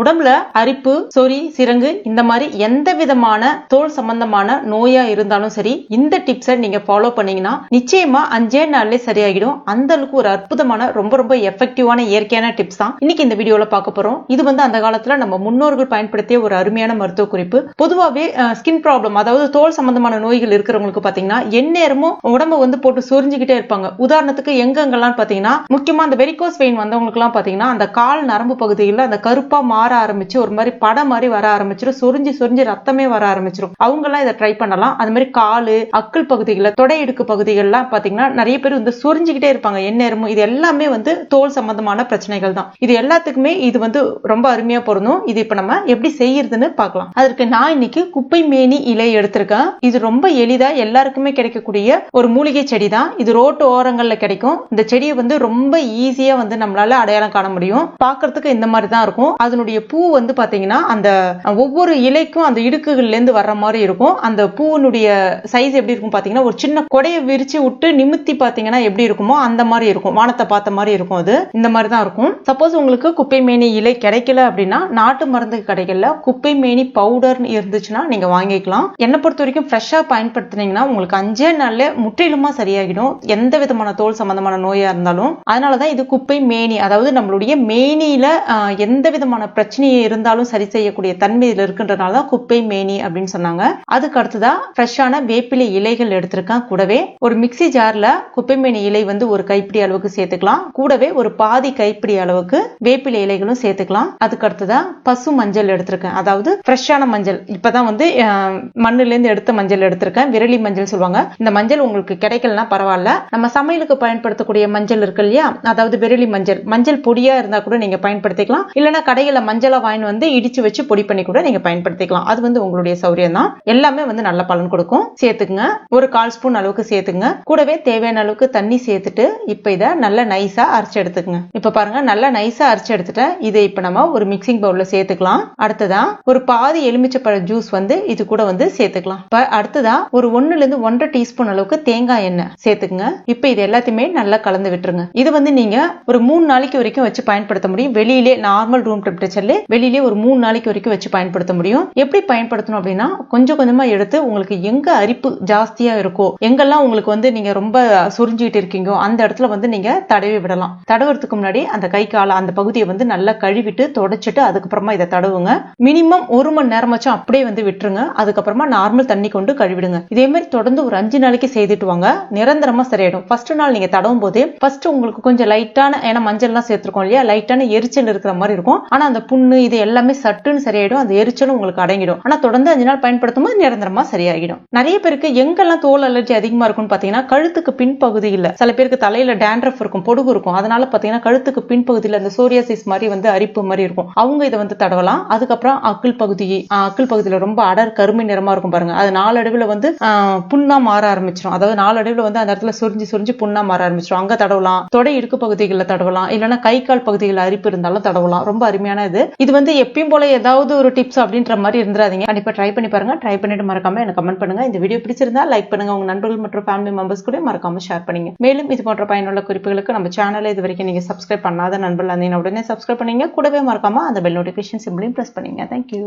உடம்புல அரிப்பு சொறி சிரங்கு இந்த மாதிரி எந்த விதமான தோல் சம்பந்தமான நோயா இருந்தாலும் சரி இந்த டிப்ஸை நீங்க ஃபாலோ பண்ணீங்கன்னா நிச்சயமா அஞ்சே நாள்ல சரியாகிடும். அந்த அளவுக்கு ஒரு அற்புதமான ரொம்ப ரொம்ப எஃபெக்டிவான இயற்கையான டிப்ஸ் தான் இன்னைக்கு இந்த வீடியோல பார்க்க போறோம். இது வந்து அந்த காலத்துல நம்ம முன்னோர்கள் பயன்படுத்திய ஒரு அருமையான மருத்துவ குறிப்பு. பொதுவாகவே ஸ்கின் ப்ராப்ளம் அதாவது தோல் சம்பந்தமான நோய்கள் இருக்கிறவங்களுக்கு பாத்தீங்கன்னா எந்நேரமும் உடம்ப வந்து போட்டு சொரிஞ்சுக்கிட்டே இருப்பாங்க. உதாரணத்துக்கு எங்கெங்கெல்லாம் பாத்தீங்கன்னா முக்கியமா அந்த வெரிகோஸ் வெயின் வந்தவங்களுக்கு எல்லாம் பாத்தீங்கன்னா அந்த கால் நரம்பு பகுதிகளில் அந்த கருப்பா மாற ஆரம்பிச்சு ஒரு மாதிரி படம் மாதிரி வர ஆரம்பிச்சிடும் சொரிஞ்சு சொரிஞ்சு ரத்தமே வர ஆரம்பிச்சிடும் அவங்க எல்லாம் இதை ட்ரை பண்ணலாம். அது மாதிரி காலு அக்கல் பகுதிகளில் தொடை இடுக்கு பகுதிகள்லாம் பாத்தீங்கன்னா நிறைய பேர் வந்து சொரிஞ்சுக்கிட்டே இருப்பாங்க. எந்நேரமும் இது எல்லாமே வந்து தோல் சம்பந்தமான பிரச்சனைகள் தான். இது எல்லாத்துக்குமே இது வந்து ரொம்ப அருமையா பொருந்தும். இது இப்ப நம்ம எப்படி செய்யறதுன்னு பார்க்கலாம். அதற்கு நான் இன்னைக்கு குப்பை மேனி இலை எடுத்திருக்கேன். இது ரொம்ப எளிதா எல்லாருக்குமே கிடைக்கக்கூடிய ஒரு மூலிகை செடி தான் இது ரோட்டு ஓரங்கள்ல கிடைக்கும். இந்த செடியை வந்து ரொம்ப ஈஸியா வந்து நம்மளால அடையாளம் காண முடியும். பாக்குறதுக்கு இந்த மாதிரி தான் இருக்கும். அதனுடைய பூ வந்து பாத்தீங்கன்னா அந்த ஒவ்வொரு இலைக்கும் அந்த இடுக்குகள்ல இருந்து வர்ற மாதிரி இருக்கும். அந்த பூவினுடைய சைஸ் எப்படி இருக்கும் பாத்தீங்கன்னா ஒரு சின்ன கொடையை விரிச்சு விட்டு நிமித்தி பாத்தீங்கன்னா எப்படி இருக்குமோ அந்த மாதிரி இருக்கும். வானத்தை பார்த்த மாதிரி இருக்கும் அது. இந்த மாதிரி தான் இருக்கும். சப்போஸ் உங்களுக்கு குப்பை மேனி இலை கிடைக்கல அப்படின்னா நாட்டு மருந்து கிடைக்கல குப்பை மேனி பவுடர் இருந்துச்சுன்னா நீங்க வாங்கிக்கலாம். என்னை பொறுத்த வரைக்கும் ஃப்ரெஷ்ஷாக பயன்படுத்தினீங்கன்னா உங்களுக்கு அஞ்சே நாள்ல முற்றிலுமா சரியாகிடும். எந்த விதமான தோல் சம்பந்தமான நோயா இருந்தாலும். அதனாலதான் இது குப்பை மேனி அதாவது நம்மளுடைய மேனியில எந்த விதமான பிரச்சனையை இருந்தாலும் சரி செய்யக்கூடிய தன்மையில் இருக்கின்றனால தான் குப்பை மேனி அப்படின்னு சொன்னாங்க. அதுக்கு அடுத்ததா ஃப்ரெஷ்ஷான வேப்பிலை இலைகள் எடுத்திருக்கேன் கூடவே. ஒரு மிக்ஸி ஜார்ல குப்பை மேனி இலை வந்து ஒரு கைப்பிடி அளவுக்கு சேர்த்துக்கலாம். கூடவே ஒரு பாதி கைப்பிடி அளவுக்கு வேப்பிலை இலைகளும் சேர்த்துக்கலாம். அதுக்கு அடுத்ததா பசு மஞ்சள் எடுத்திருக்கேன். அதாவது ஃப்ரெஷ்ஷான மஞ்சள். இப்பதான் வந்து மண்ணுல இருந்து எடுத்த மஞ்சள் எடுத்திருக்கேன். விரலி மஞ்சள் சொல்லுவாங்க. இந்த மஞ்சள் உங்களுக்கு கிடைக்கலனா பரவாயில்ல. நம்ம சமையலுக்கு பயன்படுத்தக்கூடிய மஞ்சள் இருக்கு இல்லையா? அதாவது விரலி மஞ்சள். மஞ்சள் பொடியா இருந்தா கூட நீங்க பயன்படுத்திக்கலாம். இல்லைன்னா கடையில மஞ்சளை வாயின் வந்து இடிச்சு வச்சு பொடி பண்ணி கூட நீங்க பயன்படுத்திக்கலாம். அது வந்து உங்களுடைய சௌரியம் தான் எல்லாமே வந்து நல்ல பலன் கொடுக்கும். சேர்த்துக்குங்க. ஒரு கால் ஸ்பூன் அளவுக்கு சேர்த்துங்க கூடவே தேவையான அளவுக்கு தண்ணி சேர்த்துட்டு இப்ப இதை நல்லா நைஸா அரைச்சு எடுத்துக்கங்க. இப்ப பாருங்க நல்லா நைஸா அரைச்சு எடுத்துட்டேன் இதை இப்ப நம்ம ஒரு மிக்சிங் பவுல்ல சேர்த்துக்கலாம். அடுத்ததா ஒரு பாதி எலுமிச்சப்பழ ஜூஸ் வந்து இது கூட வந்து சேர்த்துக்கலாம். இப்ப அடுத்ததா ஒரு ஒண்ணுல இருந்து ஒன்றரை டீஸ்பூன் அளவுக்கு தேங்காய் எண்ணெய் சேர்த்துக்குங்க. இப்ப இது எல்லாத்தையுமே நல்லா கலந்து விட்டுருங்க. இது வந்து நீங்க ஒரு மூணு நாளைக்கு வரைக்கும் வச்சு பயன்படுத்த முடியும். வெளியிலே நார்மல் ரூம் டெம்பரேச்சர்ல வெளியிலே ஒரு மூணு நாளைக்கு வரைக்கும் வச்சு பயன்படுத்த முடியும். எப்படி பயன்படுத்தணும் அப்படின்னா கொஞ்சம் கொஞ்சமா எடுத்து உங்களுக்கு எங்க அரிப்பு ஜாஸ்தியா இருக்கோ எங்கெல்லாம் உங்களுக்கு வந்து நீங்க ரொம்ப சுரிஞ்சுக்கிட்டு இருக்கீங்கோ அந்த இடத்துல வந்து நீங்க தடவி விடலாம். தடவுறதுக்கு முன்னாடி அந்த கை கால அந்த பகுதியை வந்து நல்லா கழுவிட்டு தொடச்சிட்டு அதுக்கப்புறமா இதை தடவுங்க. மினிமம் ஒரு மணி நேரமாச்சும் அப்படியே வந்து விட்டுருங்க. அதுக்கப்புறமா நார்மல் தண்ணி கொண்டு கழுவிடுங்க. இதே மாதிரி தொடர்ந்து ஒரு அஞ்சு நாளைக்கு செய்துட்டு வாங்க. நிரந்தரமா சரியாயிடும். ஃபர்ஸ்ட் நாள் நீங்க தடவும் போதே ஃபர்ஸ்ட் உங்களுக்கு கொஞ்சம் லைட்டான ஏன்னா மஞ்சள்லாம் சேர்த்திருக்கோம் இல்லையா? லைட்டான எரிச்சல் இருக்கிற மாதிரி இருக்கும். ஆனா அந்த புண்ணு இது எல்லாமே சட்டுன்னு சரியாயிடும். அந்த எரிச்சலும் உங்களுக்கு அடங்கிடும். ஆனா தொடர்ந்து அஞ்சு நாள் பயன்படுத்தும் போது நிரந்தரமா சரியாகிடும் நிறைய பேருக்கு எங்கெல்லாம் தோல் அலர்ஜி அதிகமா இருக்கும்னு பாத்தீங்கன்னா கழுத்துக்கு பின்பகுதியில் சில பேருக்கு தலையில டேண்ட்ரஃப் இருக்கும் பொடுகு இருக்கும். அதனால பாத்தீங்கன்னா கழுத்துக்கு பின்பகுதியில் அந்த சோரியாசிஸ் மாதிரி வந்து அரிப்பு மாதிரி இருக்கும். அவங்க இதை வந்து தடவலாம். அதுக்கப்புறம் அக்கிள் பகுதி அக்கில் அக்கிள் பகுதியில் ரொம்ப அடர் கருமை நிறமா இருக்கும் பாருங்க. அது நாளடைவில் வந்து புண்ணா மாற ஆரம்பிச்சிடும் அதாவது நாளடைவில் வந்து அந்த இடத்துல சுரிஞ்சு சுரிஞ்சு புண்ணா மாற ஆரம்பிச்சிடும் அங்க தடவலாம். தொடை இடுக்கு பகுதிகளில் தடவலாம். இல்லைன்னா கை கால் பகுதிகளில் அரிப்பு இருந்தாலும் தடவலாம். ரொம்ப அருமையான இது. இது வந்து எப்பயும் போல ஏதாவது ஒரு டிப்ஸ் அப்படின்ற மாதிரி இருந்துராதீங்க கண்டிப்பா ட்ரை பண்ணி பாருங்க. ட்ரை பண்ணிட்டு மறக்காம எனக்கு கமெண்ட் பண்ணுங்க. இந்த வீடியோ பிடிச்சிருந்தா லைக் பண்ணுங்க. உங்க நண்பர்கள் மற்றும் ஃபேமிலி மெம்பர்ஸ் கூட மறக்காம ஷேர் பண்ணுங்க. மேலும் இது போன்ற பயனுள்ள குறிப்புகளுக்கு நம்ம சேனலை இது வரைக்கும் நீங்க சப்ஸ்கிரைப் பண்ணாத நண்பர்கள் இருந்தீங்கன்னா உடனே சப்ஸ்கிரைப் பண்ணீங்க. கூடவே மறக்காம அந்த பெல் நோட்டிபிகேஷன் சிம்பிளையும் பிரஸ் பண்ணீங்க. Thank you